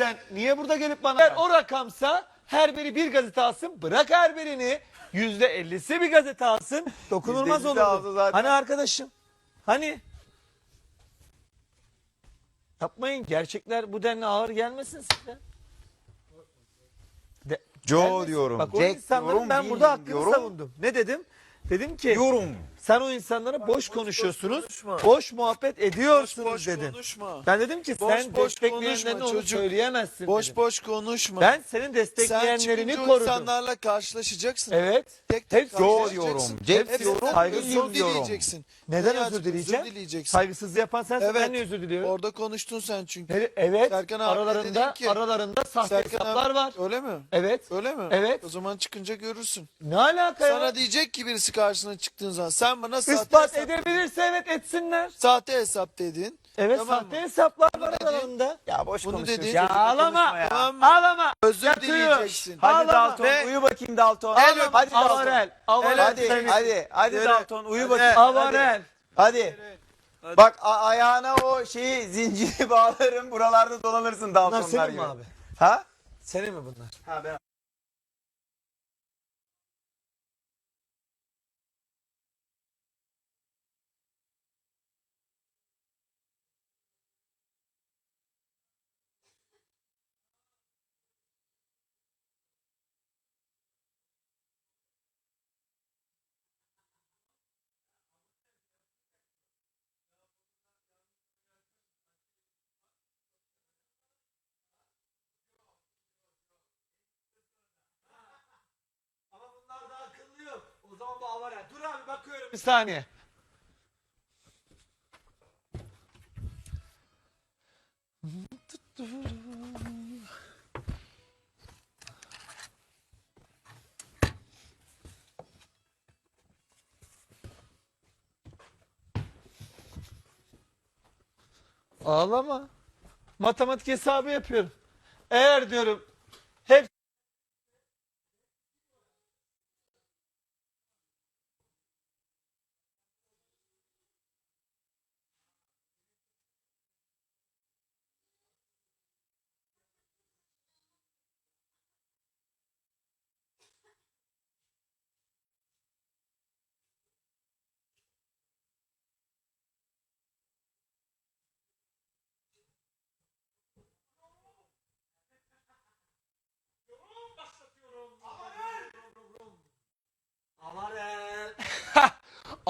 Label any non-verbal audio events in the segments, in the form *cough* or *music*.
sen niye burada gelip bana eğer o rakamsa her biri bir gazete alsın bırak her birini yüzde ellisi bir gazete alsın *laughs* dokunulmaz %50'si aldı olur. zaten. Hani arkadaşım hani yapmayın gerçekler bu denli ağır gelmesin size. De, Joe gelmesin. diyorum. Bak o Jack insanların diyorum, ben burada hakkını diyorum. savundum. Ne dedim? Dedim ki Yorum. sen o insanlara boş konuşuyorsunuz, konuşma. boş muhabbet ediyorsunuz boş dedim. konuşma. Ben dedim ki Boş sen boş destekleyenlerine konuşma onu çocuk. söyleyemezsin Boş dedim. boş konuşma. Ben senin Sen destekleyenlerini o korudum. insanlarla karşılaşacaksın. Evet. Tek tek. Jack Hepsinden diyorum. saygılıyım özür diyorum. dileyeceksin. Neden Dünyacık, özür dileyeceğim? Özür dileyeceksin. Saygısız yapan sensin Evet. ben niye özür diliyorum? Orada konuştun sen çünkü. Ne- Evet. Serkan abi aralarında ki- aralarında sahte Serkan hesaplar abi- var. Öyle mi? Evet. Öyle mi? Evet. O zaman çıkınca görürsün. Ne alaka ya? Sana diyecek ki birisi karşına çıktığın zaman sen bana sahte İspat hesap, edebilirse evet etsinler. sahte hesap dedin. Evet Tamam sahte mı? hesaplar var dedin. aralarında. Ya boş Bunu konuşuyorsun. dedi. Ya ağlama. konuşma ya. Tamam mı? Ağlama. Özür Yatıyor. dileyeceksin. Hadi Ağlama. Dalton Ve- uyu bakayım Dalton. Hadi, hadi Dalton. Avarel. Avarel. Hadi seni. hadi hadi Yürü. Dalton uyu Hadi. bakayım. Avarel. Hadi. Bak a- ayağına o şeyi zinciri *laughs* bağlarım buralarda dolanırsın Bunlar Daltonlar senin mi gibi. abi? Ha? Senin mi bunlar? Ha ben Ama bunlar da akıllı yok. O zaman bu Avarel. Dur abi bakıyorum bir saniye. Ağlama. Matematik hesabı yapıyorum. Eğer diyorum hep Avarel.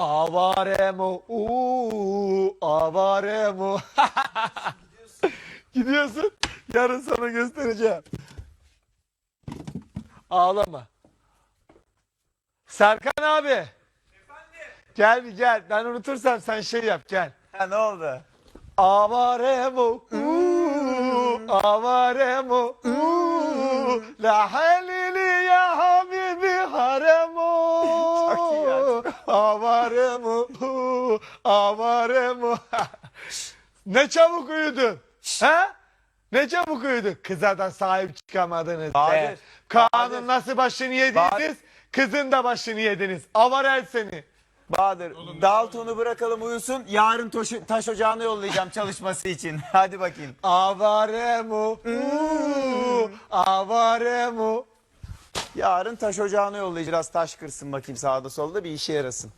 Avaremo. Uuu. Avaremo. *laughs* Gidiyorsun. Yarın sana göstereceğim. Ağlama. Serkan abi. Gel bir gel. Ben unutursam sen şey yap gel. Ha ne oldu? Avaremo. Uuu. Avaremo. Uuu. La halili ya habibi haremo. *laughs* Çok iyi ya. Avaremo. Uuu, Avaremo. *laughs* ne çabuk uyudun. Ha? Ne çabuk uyudun. Kıza da sahip çıkamadınız be. Bahadır, Kaan'ın Bahadır. nasıl başını yediniz? Kızın da başını yediniz. Avarel seni. Bahadır Dalton'u bırakalım uyusun. Yarın taş, taş ocağına yollayacağım çalışması için. *laughs* Hadi bakayım. Avaremo. uuu, Avaremo. Yarın taş ocağına yollayacağız. Biraz taş kırsın bakayım sağda solda bir işe yarasın.